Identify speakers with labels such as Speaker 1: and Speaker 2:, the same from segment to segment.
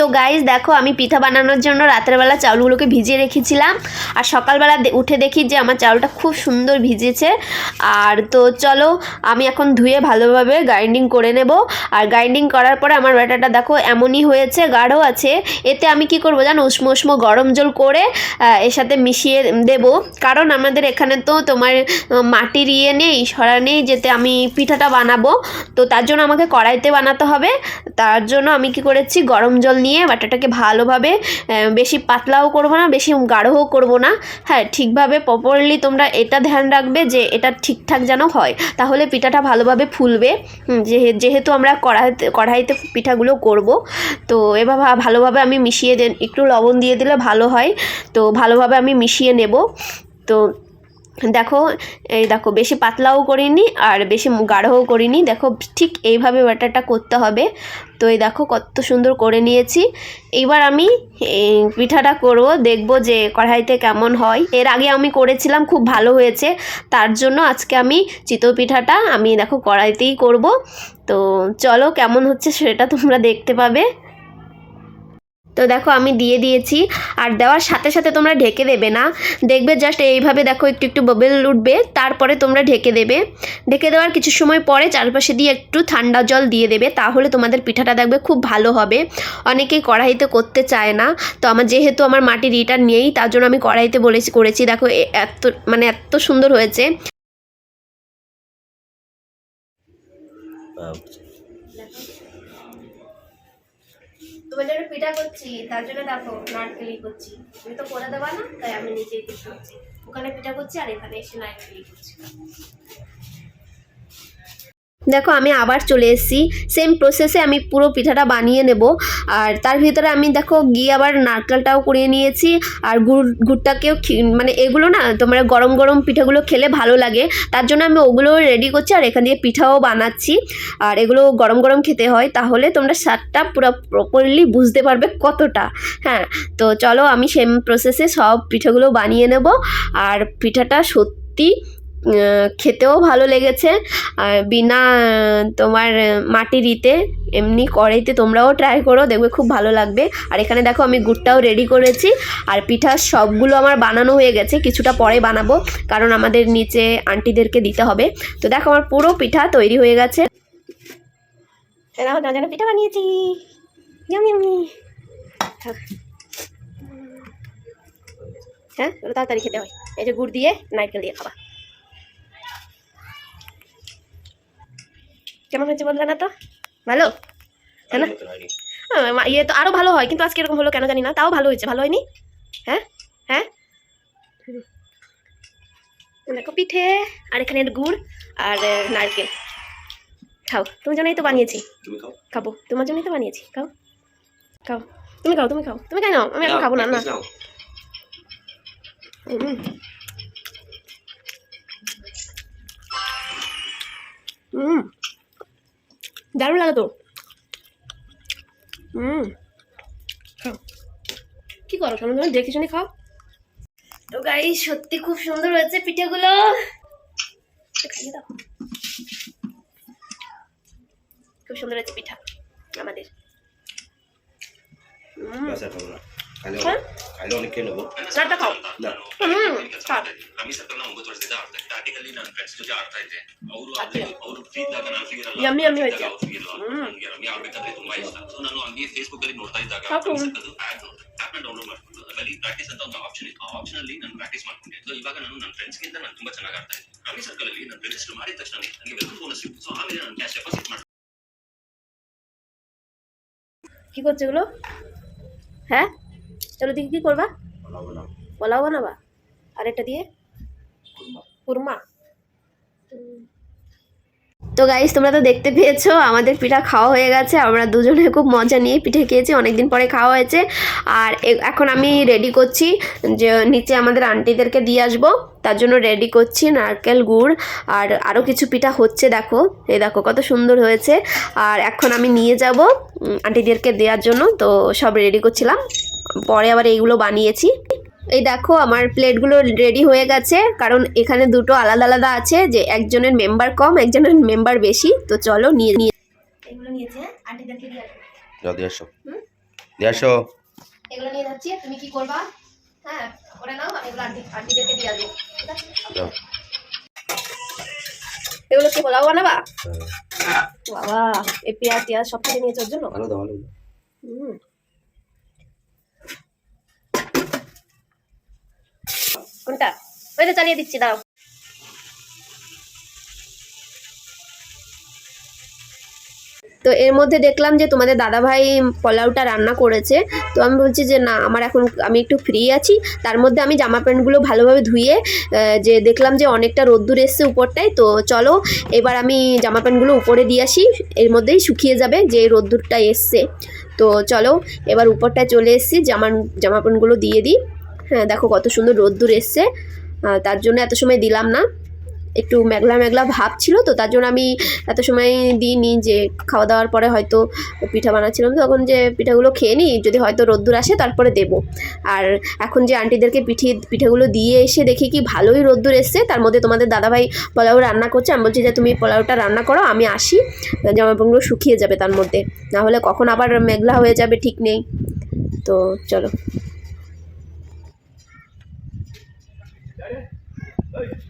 Speaker 1: তো গাইজ দেখো, আমি পিঠা বানানোর জন্য রাতের বেলা চাউলগুলোকে ভিজিয়ে রেখেছিলাম। আর সকালবেলা উঠে দেখি যে আমার চাউলটা খুব সুন্দর ভিজেছে। আর তো চলো, আমি এখন ধুয়ে ভালোভাবে গ্রাইন্ডিং করে নেব। আর গ্রাইন্ডিং করার পরে আমার ব্যাটাটা দেখো, এমনই হয়েছে, গাঢ় আছে। এতে আমি কি করব জানো, উষ্ম উষ্ম গরম জল করে এর সাথে মিশিয়ে দেব। কারণ আমাদের এখানে তো তোমার মাটির ইয়ে নেই, সরা নেই, যেতে আমি পিঠাটা বানাবো। তো তার জন্য আমাকে কড়াইতে বানাতে হবে। তার জন্য আমি কি করেছি, গরম জল নিয়ে বাটাটাকে ভালোভাবে বেশি পাতলাও করব না, বেশি গাঢ়ও করব না। হ্যাঁ ঠিকভাবে প্রপারলি তোমরা এটা ধ্যান রাখবে যে এটা ঠিকঠাক যেন হয়। তাহলে পিঠাটা ভালোভাবে ফুলবে। যেহে- যেহেতু আমরা কড়াইতে কড়াইতে পিঠাগুলো করব, তো ভা- ভালোভাবে আমি মিশিয়ে দে একটু লবণ দিয়ে দিলে ভালো হয়। তো ভালোভাবে আমি মিশিয়ে নেব। তো দেখো, এই দেখো, বেশি পাতলাও করিনি আর বেশি গাঢ়ও করিনি। দেখো, ঠিক এইভাবে ব্যাটারটা করতে হবে। তো এই দেখো, কত সুন্দর করে নিয়েছি। এইবার আমি এই পিঠাটা করব, দেখব যে কড়াইতে কেমন হয়। এর আগে আমি করেছিলাম, খুব ভালো হয়েছে। তার জন্য আজকে আমি চিতই পিঠাটা আমি দেখো কড়াইতেই করব। তো চলো, কেমন হচ্ছে সেটা তোমরা দেখতে পাবে। তো দেখো আমি দিয়ে দিয়েছি। আর দেওয়ার সাথে সাথে তোমরা ঢেকে দেবে না। দেখবে জাস্ট এইভাবে দেখো একটু একটু বাবেল উঠবে, তারপরে তোমরা ঢেকে দেবে। ঢেকে দেওয়ার কিছু সময় পরে চারপাশে দিয়ে একটু ঠান্ডা জল দিয়ে দেবে, তাহলে তোমাদের পিঠাটা দেখবে খুব ভালো হবে। অনেকেই কড়াইতে করতে চায় না। তো আমার যেহেতু আমার মাটির ইটা নেই, তার জন্য আমি কড়াইতে বলেছি, করেছি। দেখো এত মানে এত সুন্দর হয়েছে। তোমার পিঠা করছি, তার জন্য দেখো নারকেলি করছি। তুমি তো করে দেবা না, তাই আমি নিজেই পিঠা করছি। ওখানে পিঠা করছি আর এখানে এসে নারকেলি করছি। দেখো, আমি আবার চলে এসেছি। সেম প্রসেসে আমি পুরো পিঠাটা বানিয়ে নেব। আর তার ভিতরে আমি দেখো গিয়ে আবার নারকেলটাও কুড়িয়ে নিয়েছি। আর গুড়, গুড়টাকেও মানে এগুলো না, তোমরা গরম গরম পিঠাগুলো খেলে ভালো লাগে। তার জন্য আমি ওগুলো রেডি করছি আর এখান দিয়ে পিঠাও বানাচ্ছি। আর এগুলো গরম গরম খেতে হয়, তাহলে তোমরা স্বাদটা পুরো প্রপারলি বুঝতে পারবে কতটা। হ্যাঁ তো চলো আমি সেম প্রসেসে সব পিঠাগুলো বানিয়ে নেব। আর পিঠাটা সত্যি খেতেও ভালো লেগেছে। আর বিনা তোমার আহ, মাটির ইতে এমনি কড়াইতে তোমরাও ট্রাই করো দেখবে খুব ভালো লাগবে। আর এখানে দেখো আমি গুড়টাও রেডি করেছি। আর পিঠা সবগুলো আমার বানানো হয়ে গেছে কিছুটা পরে বানাবো কারণ আমাদের নিচে আন্টিদেরকে দিতে হবে। তো দেখো আমার পুরো পিঠা তৈরি হয়ে গেছে। পিঠা বানিয়েছি। ইয়ামি হ্যাঁ। তাড়াতাড়ি খেতে হয়। এই যে গুড় দিয়ে নারকেল দিয়ে খাবা। কেমন হয়েছে বললে না তো? ভালো? তাই না? হ্যাঁ, মা- ইয়ে তো আরও ভালো হয় কিন্তু আজকে এরকম হলো কেন জানি না তাও ভালো হয়েছে ভালো হয়নি? হ্যাঁ? হ্যাঁ? দেখো পিঠে আর এখানে গুড় আর নারকেল। খাও তোমার জন্যই তো বানিয়েছি। খাব তোমার জন্যই তো বানিয়েছি খাও। খাও তুমি খাও তুমি খাও। তুমি খাই নাও আমি এখন খাব না না। হুম দারুণ লাগে তো। হুম। কি করো কেমন তুমি দেখে শুনে খাও। তো গাই সত্যি খুব সুন্দর হয়েছে পিঠেগুলো। খাইয়ে দাও। খুব সুন্দর হয়েছে পিঠা আমাদের। হুম
Speaker 2: ব্যাস আর খাবো না। খাইলে
Speaker 1: হ্যাঁ?
Speaker 2: অনেক- খাইলে অনেক খেয়ে নেবো
Speaker 1: চারটা খাও
Speaker 2: না
Speaker 1: হুম খাও
Speaker 3: ಕಮ್ಮಿ ಸರ್ಕಲ್ನ ಮುಂದುವರಿಸಿದ ಪ್ರಾಕ್ಟಿಕಲಿ ನನ್ನ ಫ್ರೆಂಡ್ಸ್ ಜೊತೆ ಆಡ್ತಾ ಇದ್ದೆ ಅವರು
Speaker 1: ಆಗ್ತಿಲ್ಲ.
Speaker 3: ಅವರು ಫ್ರೀ ಇದ್ದಾಗ ನಾನು ಫ್ರೀ ಇರಲ್ಲ
Speaker 1: Yummy, yummy
Speaker 3: Free
Speaker 1: ಐತೆ.
Speaker 3: ಇದ್ದಾಗ ಅವ್ರು free ಇರಲ್ಲ.
Speaker 1: ಹ್ಮ್.
Speaker 3: ನನಗೆ ರಮ್ಯ ಆಡ್ಬೇಕಂದ್ರೆ ತುಂಬಾ ಇಷ್ಟ ಸೊ ನಾನು ಹಂಗೆ ಫೇಸ್ಬುಕ್ ಅಲ್ಲಿ ನೋಡ್ತಾ ಇದ್ದಾಗ
Speaker 1: ಸಾಕು.
Speaker 3: ಆಡ್ ನೋಡಿದೆ ಆಪ್ ಡೌನ್ಲೋಡ್ ಮಾಡ್ಕೊಂಡು ಅದರಲ್ಲಿ ಪ್ರಾಕ್ಟೀಸ್ ಅಂತ ಒಂದು ಆಪ್ಷನ್ ಇತ್ತು ಆ ಆಪ್ಷನ್ ಅಲ್ಲಿ ನಾನು ಪ್ರಾಕ್ಟೀಸ್ ಮಾಡ್ಕೊಂಡೆ ಸೊ ಇವಾಗ ನಾನು ನನ್ನ ಫ್ರೆಂಡ್ಸ್ ಗಿಂತ ನಾನು ತುಂಬಾ ಚೆನ್ನಾಗಿ ಆಡ್ತಾ ಇದ್ದೆ ರಮ್ಮಿ ಸರ್ಕಲ್ ಅಲ್ಲಿ ನಾನು ರಿಜಿಸ್ಟರ್ ಮಾಡಿದ ತಕ್ಷಣ ನನಗೆ ವೆಲ್ಕಮ್ ಬೋನಸ್ ಸಿಕ್ತು ಸೊ ಆಮೇಲೆ ನಾನು ಕ್ಯಾಶ್ ಡೆಪಾಸಿಟ್ ಮಾಡಿ
Speaker 1: কি করছো এগুলো হ্যাঁ চলো দেখি কি করবা?
Speaker 2: পোলাও
Speaker 1: বানাবা। আর এটা দিয়ে?
Speaker 2: কুরমা।
Speaker 1: তো গাইস তোমরা তো দেখতে পেয়েছ, আমাদের পিঠা খাওয়া হয়ে গেছে। আমরা দুজনে খুব মজা নিয়ে পিঠে খেয়েছি, অনেকদিন পরে খাওয়া হয়েছে। আর এখন আমি রেডি করছি যে, নিচে আমাদের আন্টিদেরকে দিয়ে আসব। তার জন্য রেডি করছি নারকেল গুড়। আর আরও কিছু পিঠা হচ্ছে, দেখো। এই দেখো, কত সুন্দর হয়েছে। আর এখন আমি নিয়ে যাব আন্টিদেরকে দেওয়ার জন্য। তো সব রেডি করছিলাম। পরে আবার এইগুলো বানিয়েছি। এই দেখো আমার প্লেটগুলো রেডি হয়ে গেছে। কারণ এখানে দুটো আলাদা আলাদা আছে যে একজনের মেম্বার কম একজনের মেম্বার বেশি। তো চলো নিয়ে নিয়ে এগুলো নিয়েছে আন্টিদেরকে দিয়ে
Speaker 2: যাও দিয়ে আসো। দিয়ে আসো।
Speaker 1: এগুলো নিয়ে যাচ্ছি তুমি কি করবা? হ্যাঁ নাও আমি এগুলো আন্টি আন্টিদেরকে দিয়ে আসব।
Speaker 2: দাও।
Speaker 1: এগুলো কি পোলাও বানাবা?
Speaker 2: হ্যাঁ,
Speaker 1: বাবা এই পেঁয়াজ টিয়াজ সব কিছু নিয়েছে ওর জন্য
Speaker 2: ভালো দাও ভালো
Speaker 1: হুম। কোনটা ওইটা চালিয়ে দিচ্ছি দাও তো এর মধ্যে দেখলাম যে তোমাদের দাদাভাই পোলাওটা রান্না করেছে। তো আমি বলছি যে, না, আমার এখন আমি একটু ফ্রি আছি। তার মধ্যে আমি জামা প্যান্টগুলো ভালোভাবে ধুয়ে যে দেখলাম যে অনেকটা রোদ্দুর এসছে উপরটায়, তো চলো, এবার আমি জামা প্যান্টগুলো উপরে দিয়ে আসি। এর মধ্যেই শুকিয়ে যাবে যে রোদ্দুরটা এসছে। তো চলো, এবার উপরটায় চলে এসেছি জামা জামা প্যান্টগুলো দিয়ে দিই। হ্যাঁ দেখো কত সুন্দর রোদ্দুর এসছে। তার জন্য এত সময় দিলাম না। একটু মেঘলা মেঘলা ভাব ছিল তো, তার জন্য আমি এত সময় দিইনি যে খাওয়া দাওয়ার পরে হয়তো পিঠা বানাচ্ছিলাম। তখন যে পিঠাগুলো খেয়ে নিই, যদি হয়তো রোদ্দুর আসে তারপরে দেবো। আর এখন যে আন্টিদেরকে পিঠি, পিঠাগুলো দিয়ে এসে দেখি কি ভালোই রোদ্দুর এসছে, তার মধ্যে তোমাদের দাদাভাই পোলাও রান্না করছে। আমি বলছি যে, তুমি পোলাওটা রান্না করো, আমি আসি। জামাকাপড়গুলো শুকিয়ে যাবে তার মধ্যে। না হলে কখন আবার মেঘলা হয়ে যাবে, ঠিক নেই। তো চলো। Oh, yeah.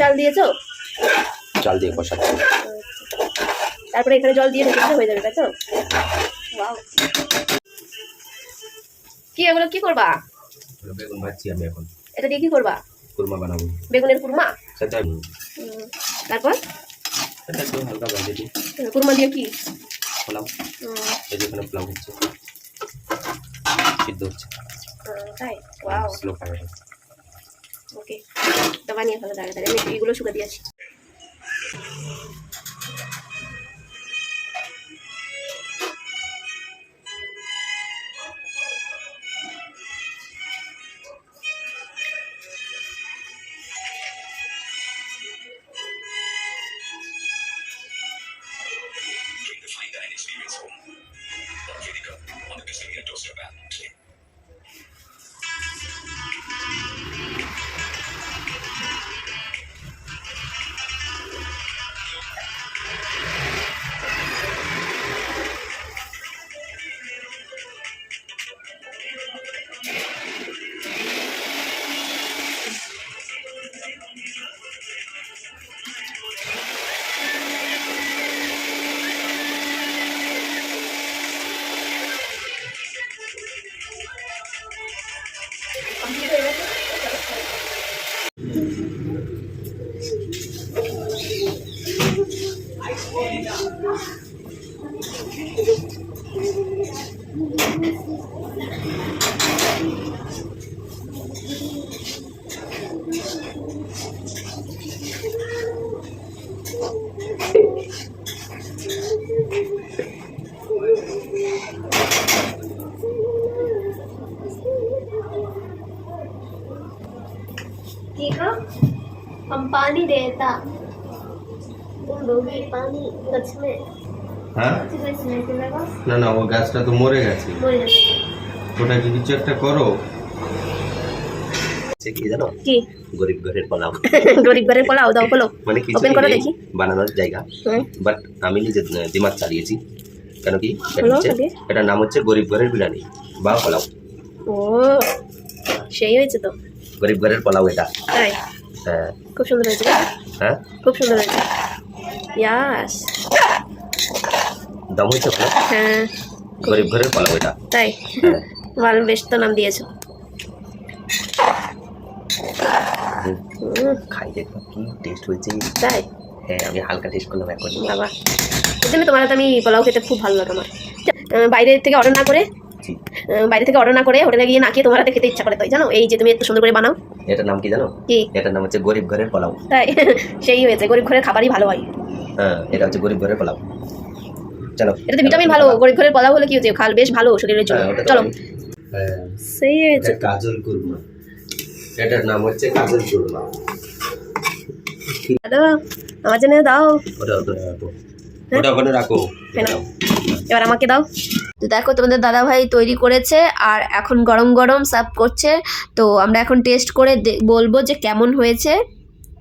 Speaker 1: চাল দিয়েছ?
Speaker 2: চাল দিয়ে কষাচ্ছি।
Speaker 1: তারপরে এখানে জল দিয়ে ঢেকে হয়ে যাবে তাই তো? কি এগুলো কি করবা?
Speaker 2: বেগুন ভাজছি আমি এখন।
Speaker 1: এটা দিয়ে কি করবা?
Speaker 2: কুরমা বানাবো।
Speaker 1: বেগুনের কুরমা?
Speaker 2: সেটা
Speaker 1: তারপর?
Speaker 2: সেটা একটু হালকা ভেজে দিই।
Speaker 1: কুরমা দিয়ে কি?
Speaker 2: পোলাও।
Speaker 1: হুম,
Speaker 2: এই যে এখানে পোলাও হচ্ছে। সিদ্ধ হচ্ছে।
Speaker 1: তাই? ওয়াও।
Speaker 2: স্লো ফায়ার
Speaker 1: ওকে তো বানিয়ে ফেলো দাঁড়িয়ে দাঁড়িয়ে আমি এগুলো শুকা দিয়েছি
Speaker 3: the dining experience home. Or Vedika on the Brazilian toaster pan.
Speaker 1: Thank you.
Speaker 2: হ্যাঁ? না না ও গাছটা তো মরে গেছে। কিছু একটা করো? গরিব ঘরের মানে বাট আমি নিজে দিমাগ চালিয়েছি। কেন কি? নাম হচ্ছে গরিব ঘরের বিরিয়ানি বা পোলাও
Speaker 1: ও সেই হয়েছে তো।
Speaker 2: গরিব ঘরের পোলাও এটা। হ্যাঁ।
Speaker 1: খুব সুন্দর হয়েছে
Speaker 2: হ্যাঁ?
Speaker 1: খুব সুন্দর হয়েছে। ইয়াস
Speaker 2: দম হয়েছে ভালো?
Speaker 1: হ্যাঁ।
Speaker 2: গরিব ঘরের পোলাও এটা
Speaker 1: তাই?
Speaker 2: হ্যাঁ।
Speaker 1: ভালো বেশ তো নাম দিয়েছ।
Speaker 2: খাই দেখো কি টেস্ট হয়েছে?
Speaker 1: তাই?
Speaker 2: হ্যাঁ আমি হালকা টেস্ট করলাম এখন।
Speaker 1: বাবা। এই জন্য তোমার হাতে আমি পোলাও খেতে খুব ভালো লাগে আমার। বাইরে থেকে অর্ডার না করে বাইরে থেকে অর্ডার না করে হোটেলে গিয়ে না খেয়ে তোমার হাতে খেতে ইচ্ছা করে তাই জানো? এই যে তুমি এত সুন্দর করে বানাও।
Speaker 2: এটার নাম কি জানো?
Speaker 1: কি?
Speaker 2: এটার নাম হচ্ছে গরিব ঘরের পোলাও।
Speaker 1: তাই সেই হয়েছে গরিব ঘরের খাবারই ভালো হয়।
Speaker 2: হ্যাঁ এটা হচ্ছে গরিব ঘরের পোলাও। চলো।
Speaker 1: এটাতে ভিটামিন ভালো গরিব ঘরের পোলাও হলে কি হচ্ছে খাল বেশ ভালো শরীরের জন্য।
Speaker 2: হ্যাঁ, তো
Speaker 1: চলো।
Speaker 2: হ্যাঁ
Speaker 1: সেই হয়েছে।
Speaker 2: কাজল কুরমা। এটার নাম হচ্ছে কাজল কুরমা।
Speaker 1: দাদা আমার জন্য দাও।
Speaker 2: ওটা ওটা রাখো। ওটা ওখানে রাখো।
Speaker 1: কেন? এবার আমাকে দাও। তো দেখো তোমাদের দাদা ভাই তৈরি করেছে আর এখন গরম গরম সার্ভ করছে। তো আমরা এখন টেস্ট করে বলব যে কেমন হয়েছে।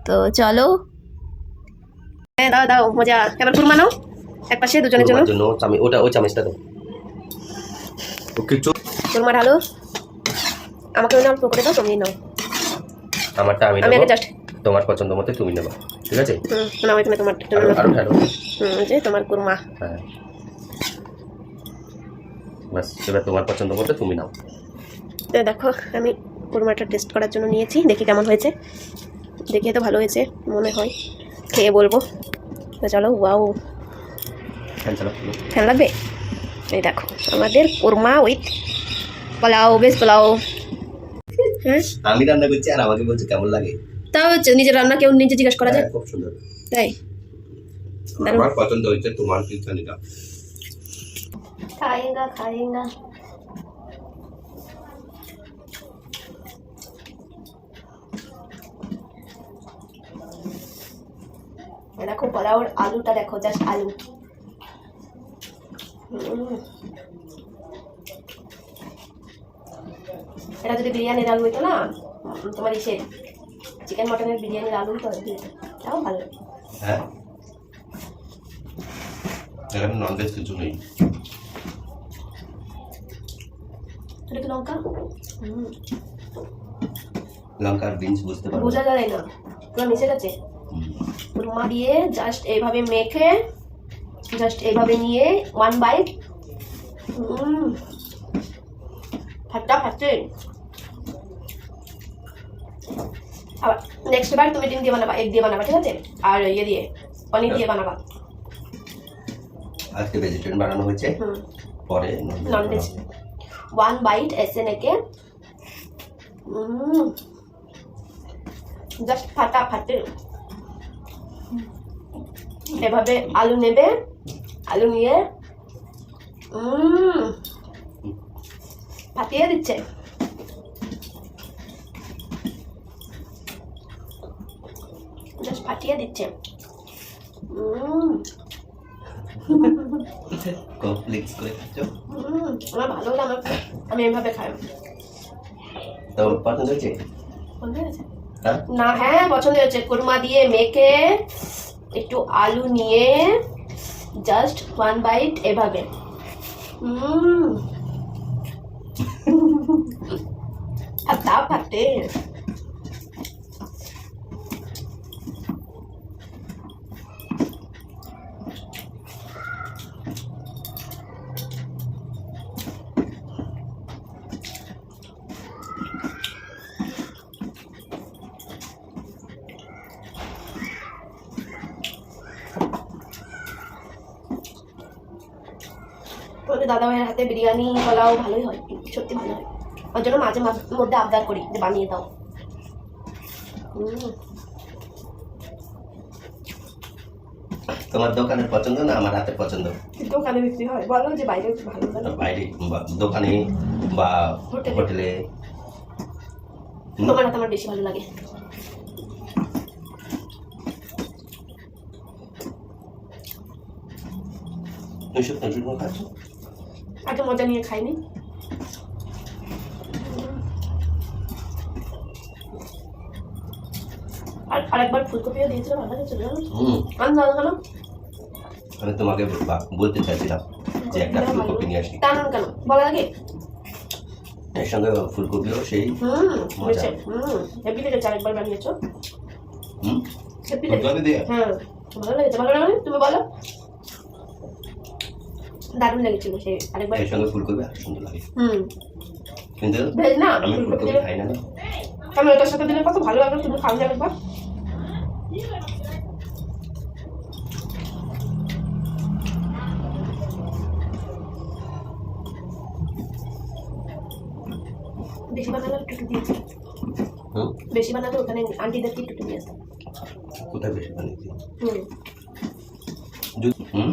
Speaker 1: তো চলো। হ্যাঁ দাও দাও মজা। এবার কুরমা নাও এক পাশে দুজনের জন্য।
Speaker 2: চামি ওটা ওই চামচটা দাও। ও কিছু
Speaker 1: কুরমা ঢালো আমাকে ওই অল্প করে দাও তুমি নাও।
Speaker 2: আমারটা আমি
Speaker 1: আমি আগে জাস্ট
Speaker 2: তোমার পছন্দ মতো তুমি নেব। ঠিক আছে?
Speaker 1: হুম তোমার
Speaker 2: আরও আরও ঢালো
Speaker 1: হুম যে তোমার কুরমা।
Speaker 2: হ্যাঁ। বাস এবার তোমার পছন্দ মতো তুমি নাও।
Speaker 1: তো দেখো আমি কুরমাটা টেস্ট করার জন্য নিয়েছি দেখি কেমন হয়েছে। দেখে তো ভালো হয়েছে মনে হয়। খেয়ে বলব। তো চলো ওয়াও।
Speaker 2: ফ্যান
Speaker 1: লাগবে এই দেখো আমাদের কোরমা উইথ পোলাও বেশ পোলাও। হ্যাঁ?
Speaker 2: আমি রান্না করছি আর আমাকে বলছে কেমন লাগে।
Speaker 1: তাও হচ্ছে নিজের রান্না কেউ নিজে জিজ্ঞেস করা যায়?
Speaker 2: হ্যাঁ, খুব সুন্দর।
Speaker 1: তাই।
Speaker 2: আমার পছন্দ হয়েছে তোমার পিছানিটা
Speaker 1: खाएगा खाएगा দেখো বলা ওর আলুটা দেখো জাস্ট আলু। এটা যদি বিরিয়ানির আলু হইতো না তোমার ইসে চিকেন মটনের বিরিয়ানির আলু তো তাও ভালো।
Speaker 2: হ্যাঁ। এখানে ননভেজ কিছু নেই।
Speaker 1: এটা কি লঙ্কা?
Speaker 2: লঙ্কার বিনস বুঝতে পারব।
Speaker 1: বোঝা যায় না। পুরো মিশে গেছে। কুরমা দিয়ে জাস্ট এইভাবে মেখে জাস্ট এইভাবে নিয়ে ওয়ান বাইট ফাটা ফাটে আবার নেক্সট বার তুমি ডিম দিয়ে বানাবা এগ দিয়ে বানাবা ঠিক আছে? আর ইয়ে দিয়ে পনির দিয়ে বানাবা।
Speaker 2: আজকে ভেজিটেরিয়ান বানানো হয়েছে।
Speaker 1: হুম।
Speaker 2: পরে
Speaker 1: ননভেজ ওয়ান বাইট এসে নেকে জাস্ট ফাটা ফাটে এভাবে আলু নেবে আলু নিয়ে ফাটিয়ে দিচ্ছে। জাস্ট ফাটিয়ে দিচ্ছে। উম,
Speaker 2: কমপ্লেক্স করে খাচ্ছ?
Speaker 1: আমার ভালো লাগে আমি এভাবে খাই
Speaker 2: তো পছন্দ হয়েছে? হ্যাঁ?
Speaker 1: না হ্যাঁ পছন্দ হয়েছে। কুরমা দিয়ে মেখে একটু আলু নিয়ে জাস্ট ওয়ান বাইট এভাবে। উম। ফাটা ফাটে সাথে বিরিয়ানি পোলাও ভালোই হয় সত্যি ভালো হয়। ওর জন্য মাঝে মধ্যে আবদার করি যে বানিয়ে দাও।
Speaker 2: তোমার দোকানে পছন্দ না আমার হাতে পছন্দ?
Speaker 1: দোকানে বিক্রি হয়। বলো যে বাইরে ভালো
Speaker 2: বাইরে দোকানে বা
Speaker 1: হোটেলে। হাতে আমার বেশি ভালো লাগে।
Speaker 2: দুশো পঁচিশ
Speaker 1: এত মজা নিয়ে খাইনি। আর আরেকবার ফুলকপিও আমি দাদা
Speaker 2: আমি তোমাকে বা- বলতে চাইছিলাম যে একটা ফুলকপি নিয়ে আসি।
Speaker 1: টানুন কেন? বলা লাগে
Speaker 2: এর সঙ্গে ফুলকপিও সেই
Speaker 1: হুম
Speaker 2: মজা।
Speaker 1: হয়েছে। হুম হেপি লেগেছে আরেকবার বানিয়েছো।
Speaker 2: হুম?
Speaker 1: হ্যাঁ। ভালো লেগেছে। ভালো লাগে তুমি বলো। দারুণ লেগেছিল সেই আরেকবার
Speaker 2: এর সঙ্গে ফুলকপি আর সুন্দর লাগে।
Speaker 1: হুম।
Speaker 2: কিন্তু
Speaker 1: ভেজ না?
Speaker 2: আমি
Speaker 1: ফুলকপি
Speaker 2: খাই না।
Speaker 1: আমি ওটার সাথে দিলে কত ভালো লাগবে তুমি খাও না একবার। বেশি বানালে একটু দিয়েছি।
Speaker 2: হুম?
Speaker 1: বেশি বানালে ওখানে আন্টিদেরকে একটু দিয়ে আসতাম।
Speaker 2: কোথায় বেশি বানিয়েছি?
Speaker 1: হুম।
Speaker 2: হুম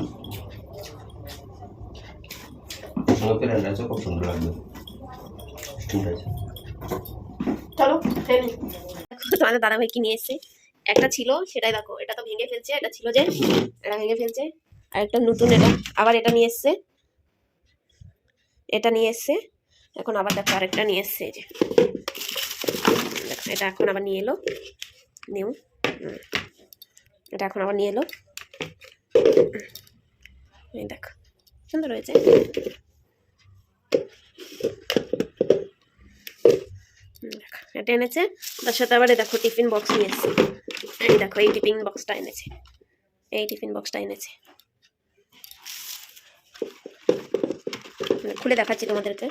Speaker 2: এর সঙ্গে প্লেন রাইসও খুব সুন্দর লাগবে। স্টিম রাইস
Speaker 1: চলো তোমাদের দাদা ভাই কি নিয়ে এসছে? একটা ছিল সেটাই দেখো এটা তো ভেঙে ফেলছে এটা ছিল যে এটা ভেঙে ফেলছে আর একটা নতুন এটা আবার এটা নিয়ে এসছে। এটা নিয়ে এসছে এখন আবার দেখো আরেকটা নিয়ে এসছে যে। দেখো এটা এখন আবার নিয়ে এলো নিউ এটা এখন আবার নিয়ে এলো। এই দেখো সুন্দর হয়েছে। এটা এনেছে। তার সাথে আবার দেখো টিফিন বক্স নিয়ে এসেছে। এই দেখো, এই টিফিন বক্সটা এনেছে। এই টিফিন বক্সটা এনেছে। খুলে দেখাচ্ছি তোমাদেরকে।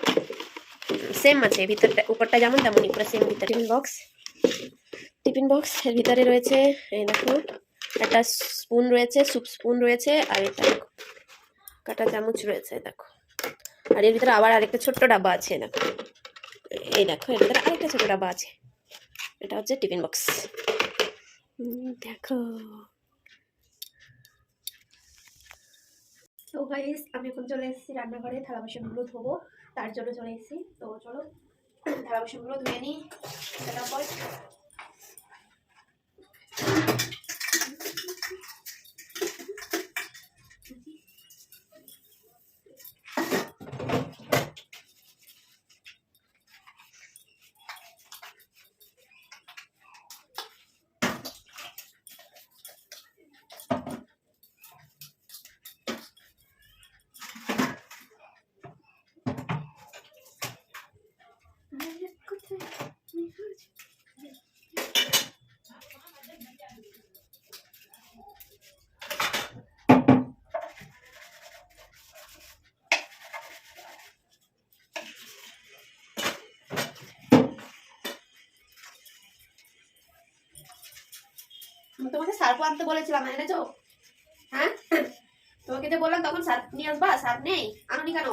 Speaker 1: সেম আছে ভিতরটা, উপরটা যেমন তেমনই, পুরো সেম ভিতরে। টিফিন বক্স টিফিন বক্স, এর ভিতরে রয়েছে, এই দেখো, একটা স্পুন রয়েছে, স্যুপ স্পুন রয়েছে, আর এটা কাটা চামচ রয়েছে, দেখো। আর এর ভিতরে আবার আরেকটা ছোট্ট ডাব্বা আছে দেখো। এই দেখো, এর ভিতরে আরেকটা ছোট ডাব্বা আছে। এটা হচ্ছে টিফিন বক্স। দেখো। তো গাইস আমি এখন চলে এসেছি রান্নাঘরে, থালা বাসনগুলো ধোবো। তার জন্য চলে এসেছি। তো, চলো, থালা বাসনগুলো ধুয়ে নিই। তারপর সার্ফ আনতে বলেছিলাম এনেছো হ্যাঁ? তোমাকে যে বললাম তখন সার্ফ নিয়ে আসবা সার্ফ নেই, আনুনি কেন?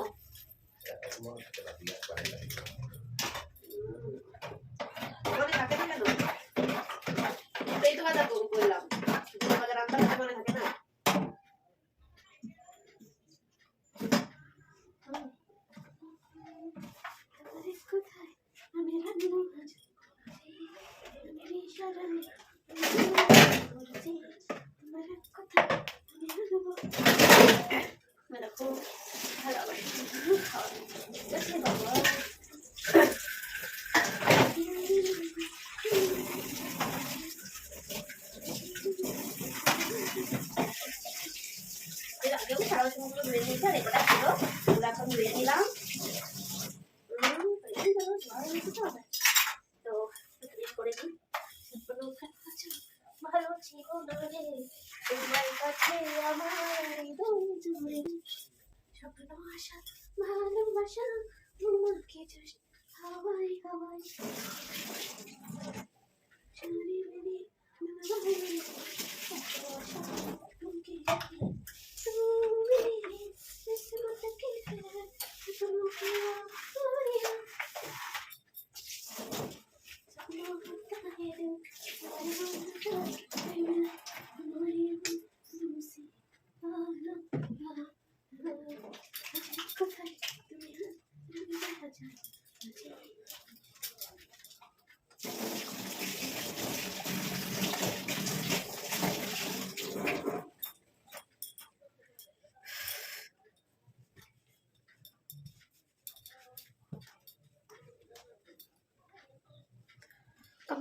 Speaker 1: স্বপ্ন আশা ভালোবাসা তোমাকে just হাওয়ায় হাওয়ায় চারিদিকে নানাভাবে ভালোবাসা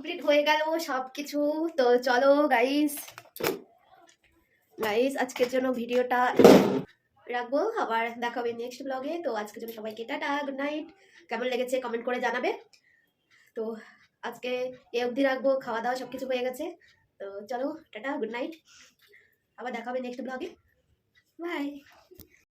Speaker 1: কমপ্লিট হয়ে গেল সব কিছু তো চলো গাইস গাইস আজকের জন্য ভিডিওটা রাখব। আবার দেখাবে নেক্সট ব্লগে তো আজকের জন্য সবাইকে টাটা গুড নাইট কেমন লেগেছে কমেন্ট করে জানাবে। তো আজকে এ অবধি রাখব খাওয়া দাওয়া সব কিছু হয়ে গেছে। তো চলো, টাটা গুড নাইট আবার দেখাবে নেক্সট ব্লগে বাই